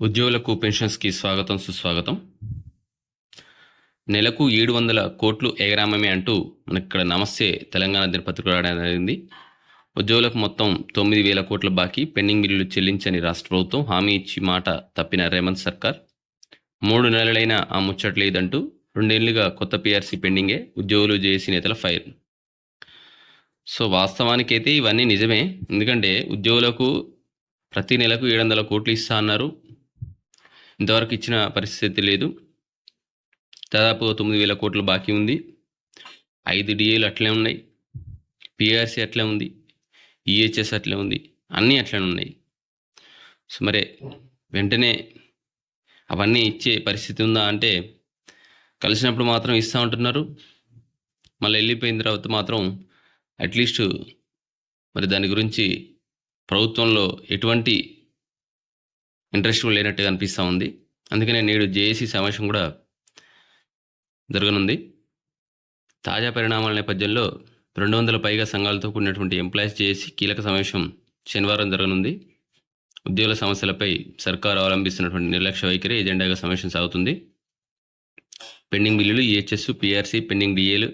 ఉద్యోగులకు పెన్షన్స్కి స్వాగతం సుస్వాగతం. నెలకు ఏడు వందల కోట్లు ఎగరామమే అంటూ మనకి ఇక్కడ నమస్తే తెలంగాణ దినపత్రిక రావడం జరిగింది. ఉద్యోగులకు మొత్తం తొమ్మిది వేల కోట్ల బాకీ పెండింగ్ బిల్లులు చెల్లించని రాష్ట్ర ప్రభుత్వం హామీ ఇచ్చి మాట తప్పిన రేవంత్ సర్కార్. మూడు నెలలైనా ఆ ముచ్చట లేదంటూ రెండేళ్ళుగా కొత్త పీఆర్సీ పెండింగే ఉద్యోగులు జేఏసీ నేతల ఫైర్. సో వాస్తవానికైతే ఇవన్నీ నిజమే. ఎందుకంటే ఉద్యోగులకు ప్రతి నెలకు ఏడు వందల కోట్లు ఇస్తా అన్నారు. ఇంతవరకు ఇచ్చిన పరిస్థితి లేదు. దాదాపు తొమ్మిది వేల కోట్లు బాకీ ఉంది. ఐదు డిఏలు అట్లే ఉన్నాయి. పిఆర్సీ అట్లే ఉంది. ఈహెచ్ఎస్ అట్లే ఉంది. అన్నీ అట్లనే ఉన్నాయి. సో మరి వెంటనే అవన్నీ ఇచ్చే పరిస్థితి ఉందా అంటే కలిసినప్పుడు మాత్రం ఇస్తూ ఉంటున్నారు. మళ్ళీ వెళ్ళిపోయిన తర్వాత మాత్రం అట్లీస్ట్ మరి దాని గురించి ప్రభుత్వంలో ఎటువంటి ఇంట్రెస్ట్ కూడా లేనట్టుగా అనిపిస్తూ ఉంది. అందుకనే నేడు జేఏసీ సమావేశం కూడా జరగనుంది. తాజా పరిణామాల నేపథ్యంలో రెండు వందల పైగా సంఘాలతో కూడినటువంటి ఎంప్లాయీస్ జేఏసీ కీలక సమావేశం శనివారం జరగనుంది. ఉద్యోగుల సమస్యలపై సర్కారు అవలంబిస్తున్నటువంటి నిర్లక్ష్య వైఖరి ఎజెండాగా సమావేశం సాగుతుంది. పెండింగ్ బిల్లులు ఈహెచ్ఎస్ పిఆర్సీ పెండింగ్ డిఏలు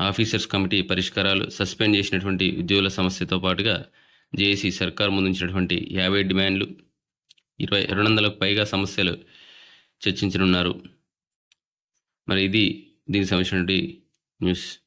ఆఫీసర్స్ కమిటీ పరిష్కారాలు సస్పెండ్ చేసినటువంటి ఉద్యోగుల సమస్యతో పాటుగా జేఏసీ సర్కార్ ముందుంచినటువంటి యాభై డిమాండ్లు ఇరవై రెండు వందలకు పైగా సమస్యలు చర్చించనున్నారు. మరి ఇది దీనికి సంబంధించినటువంటి న్యూస్.